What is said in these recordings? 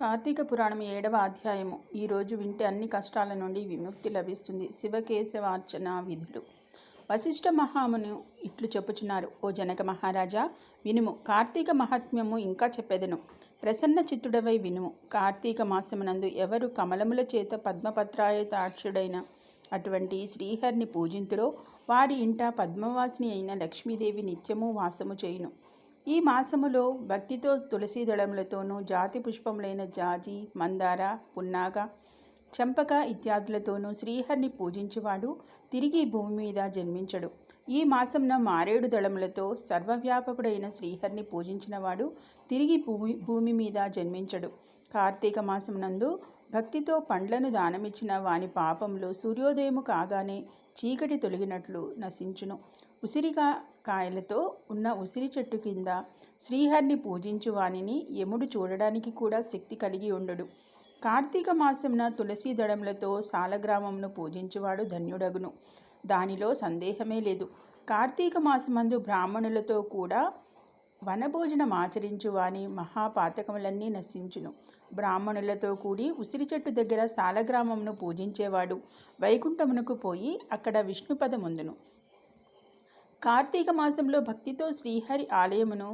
కార్తీక పురాణం ఏడవ అధ్యాయము. ఈరోజు వింటే అన్ని కష్టాల నుండి విముక్తి లభిస్తుంది. శివకేశవార్చన విధులు వశిష్ఠ మహామును ఇట్లు చెప్పుచున్నారు. ఓ జనక మహారాజా వినుము. కార్తీక మహాత్మ్యము ఇంకా చెప్పెదను. ప్రసన్న చిత్తుడవై వినుము. కార్తీక మాసమునందు ఎవరు కమలముల చేత పద్మపత్రాయ తాక్షుడైన అటువంటి శ్రీహరిని పూజింతురో వారి ఇంట పద్మవాసిని అయిన లక్ష్మీదేవి నిత్యము వాసము చేయును. ఈ మాసములో భక్తితో తులసి దళములతోనూ జాతి పుష్పములైన జాజి మందార పున్నాగ చంపక ఇత్యాదులతోనూ శ్రీహరిని పూజించేవాడు తిరిగి భూమి మీద జన్మించడు. ఈ మాసంన మారేడు దళములతో సర్వవ్యాపకుడైన శ్రీహరిని పూజించినవాడు తిరిగి భూమి భూమి మీద జన్మించడు. కార్తీక మాసమునందు భక్తితో పండ్లను దానమిచ్చిన వాని పాపంలో సూర్యోదయము కాగానే చీకటి తొలగినట్లు నశించును. ఉసిరిగా కాయలతో ఉన్న ఉసిరి చెట్టు కింద శ్రీహరిని పూజించు వానిని యముడు చూడడానికి కూడా శక్తి కలిగి ఉండడు కార్తీక మాసంన తులసి దళములతో సాలగ్రామంను పూజించువాడు ధన్యుడగును. దానిలో సందేహమే లేదు. కార్తీక మాసమందు బ్రాహ్మణులతో కూడా వనభోజనం ఆచరించు వాని మహాపాతకములన్నీ నశించును. బ్రాహ్మణులతో కూడి ఉసిరి చెట్టు దగ్గర సాలగ్రామంను పూజించేవాడు వైకుంఠమునకు పోయి అక్కడ విష్ణుపదముందును. కార్తీక మాసంలో భక్తితో శ్రీహరి ఆలయమును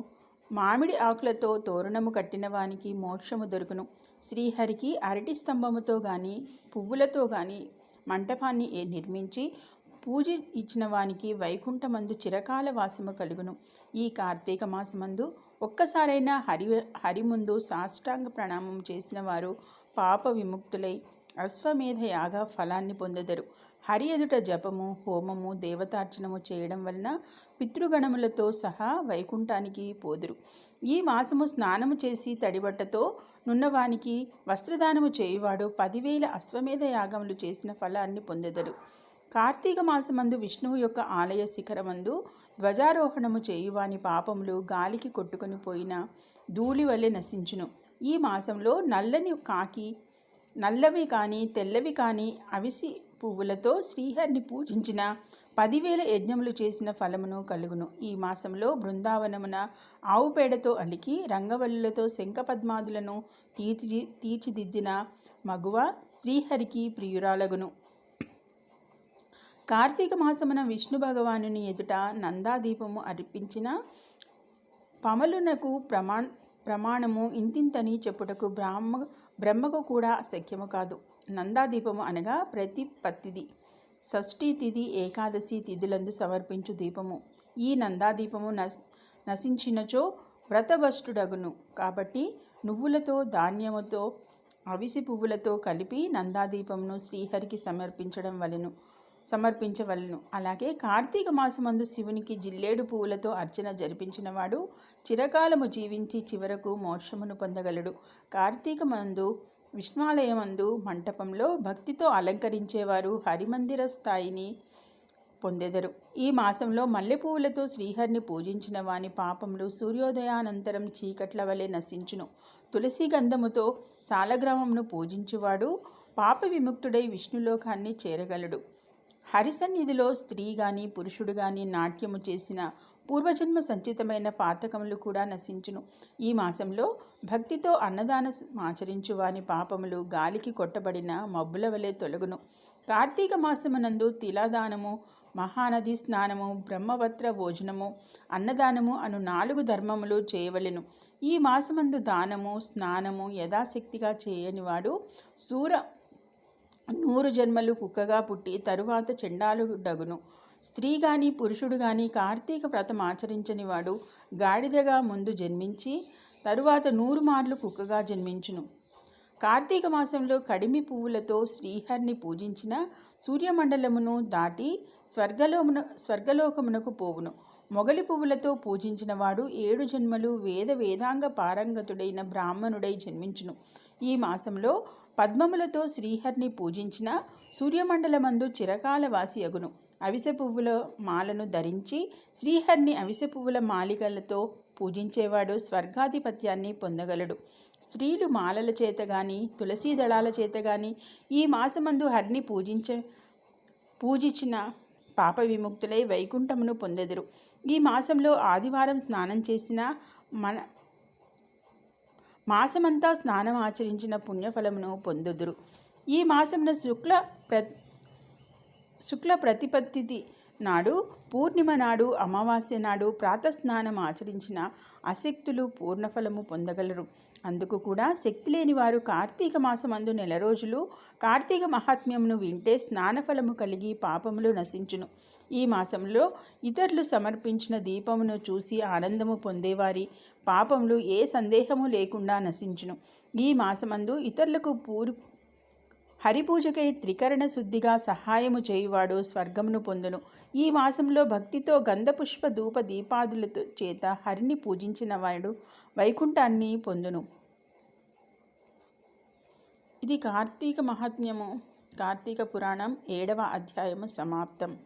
మామిడి ఆకులతో తోరణము కట్టిన వానికి మోక్షము దొరుకును. శ్రీహరికి అరటి స్తంభముతో గాని పువ్వులతో గాని మంటపాన్ని నిర్మించి పూజ ఇచ్చిన వానికి వైకుంఠమందు చిరకాల వాసము కలుగును. ఈ కార్తీక మాసమందు ఒక్కసారైనా హరి హరి ముందు సాష్టాంగ ప్రణామం చేసిన వారు పాప విముక్తులై అశ్వమేధ యాగ ఫలాన్ని పొందెదరు. హరి ఎదుట జపము హోమము దేవతార్చనము చేయడం వలన పితృగణములతో సహా వైకుంఠానికి పోదురు. ఈ మాసము స్నానము చేసి తడిబట్టతో నున్నవానికి వస్త్రదానము చేయువాడు పదివేల అశ్వమేధ యాగములు చేసిన ఫలాన్ని పొందెదరు. కార్తీక మాసమందు విష్ణువు యొక్క ఆలయ శిఖరమందు ధ్వజారోహణము చేయువాని పాపములు గాలికి కొట్టుకొని పోయిన ధూళి వలె నశించును. ఈ మాసంలో నల్లని కాకి నల్లవి కానీ తెల్లవి కానీ అవిసి పువ్వులతో శ్రీహరిని పూజించిన పదివేల యజ్ఞములు చేసిన ఫలమును కలుగును. ఈ మాసంలో బృందావనమున ఆవు పేడతో అలికి రంగవల్లులతో శంఖపద్మాదులను తీర్చి తీర్చిదిద్దిన మగువ శ్రీహరికి ప్రియురాలగును. కార్తీక మాసమున విష్ణు భగవానుని ఎదుట నందాదీపము అర్పించిన పమలునకు ప్రమాణ ప్రమాణము ఇంతింతని చెప్పుటకు బ్రాహ్మ బ్రహ్మకు కూడా శక్యము కాదు. నందాదీపము అనగా ప్రతి పత్తిది షష్ఠీ తిథి ఏకాదశి తిథులందు సమర్పించు దీపము. ఈ నందాదీపము నస్ నశించినచో వ్రతభష్టుడగును. కాబట్టి నువ్వులతో ధాన్యముతో అవిసి పువ్వులతో కలిపి నందాదీపమును శ్రీహరికి సమర్పించడం వలెను. సమర్పించవలను. అలాగే కార్తీక మాసమందు శివునికి జిల్లేడు పువ్వులతో అర్చన జరిపించినవాడు చిరకాలము జీవించి చివరకు మోక్షమును పొందగలడు. కార్తీక మందు విష్ణాలయమందు మంటపంలో భక్తితో అలంకరించేవారు హరిమందిర స్థాయిని పొందెదరు. ఈ మాసంలో మల్లెపూలతో శ్రీహరిని పూజించిన వాని పాపములు సూర్యోదయానంతరం చీకట్ల వలె నశించును. తులసి గంధముతో సాలగ్రామమును పూజించువాడు పాప విముక్తుడై విష్ణులోకాన్ని చేరగలడు. హరిసన్నిధిలో స్త్రీ గాని పురుషుడు గాని నాట్యము చేసిన పూర్వజన్మ సంచితమైన పాతకములు కూడా నశించును. ఈ మాసంలో భక్తితో అన్నదాన ఆచరించు వాని పాపములు గాలికి కొట్టబడిన మబ్బుల వలె తొలగును. కార్తీక మాసమునందు తిలాదానము మహానది స్నానము బ్రహ్మవత్ర భోజనము అన్నదానము అను నాలుగు ధర్మములు చేయవలెను. ఈ మాసమందు దానము స్నానము యథాశక్తిగా చేయనివాడు శూర నూరు జన్మలు కుక్కగా పుట్టి తరువాత చెండాలు డగును. స్త్రీ గాని పురుషుడు గాని కార్తీక వ్రతం ఆచరించని వాడు గాడిదగా ముందు జన్మించి తరువాత నూరు మార్లు కుక్కగా జన్మించును. కార్తీక మాసంలో కడిమి పువ్వులతో శ్రీహరిని పూజించిన సూర్యమండలమును దాటి స్వర్గలోమున స్వర్గలోకమునకు పోవును. మొగలి పువ్వులతో పూజించిన వాడు ఏడు జన్మలు వేద వేదాంగ పారంగతుడైన బ్రాహ్మణుడై జన్మించును. ఈ మాసంలో పద్మములతో శ్రీహరిని పూజించిన సూర్యమండలమందు చిరకాల వాసి అగును. అవిసె పువ్వుల మాలను ధరించి శ్రీహరిని అవిసె పువ్వుల మాలికలతో పూజించేవాడు స్వర్గాధిపత్యాన్ని పొందగలడు. స్త్రీలు మాలల చేత గాని తులసీ దళాల చేత గాని ఈ మాసమందు హరిని పూజించ పూజించిన పాప విముక్తులై వైకుంఠమును పొందెదరు. ఈ మాసంలో ఆదివారం స్నానం చేసిన మన మాసమంతా స్నానం ఆచరించిన పుణ్యఫలమును పొందుదురు. ఈ మాసమున శుక్ల ప్ర శుక్ల ప్రతిపత్తిది నాడు పూర్ణిమ నాడు అమావాస్య నాడు ప్రాతస్నానం ఆచరించిన అశక్తులు పూర్ణఫలము పొందగలరు. అందుకు కూడా శక్తి లేని వారు కార్తీక మాసమందు నెల రోజులు కార్తీక మహాత్మ్యమును వింటే స్నానఫలము కలిగి పాపములు నశించును. ఈ మాసంలో ఇతరులు సమర్పించిన దీపమును చూసి ఆనందము పొందేవారి పాపములు ఏ సందేహము లేకుండా నశించును. ఈ మాసమందు ఇతరులకు పూర్ హరిపూజకై త్రికరణ శుద్ధిగా సహాయము చేయువాడు స్వర్గమును పొందును. ఈ మాసంలో భక్తితో గంధపుష్ప ధూప దీపాదులతో చేత హరిని పూజించిన వాడు వైకుంఠాన్ని పొందును. ఇది కార్తీక మహాత్మ్యము. కార్తీక పురాణం ఏడవ అధ్యాయము సమాప్తం.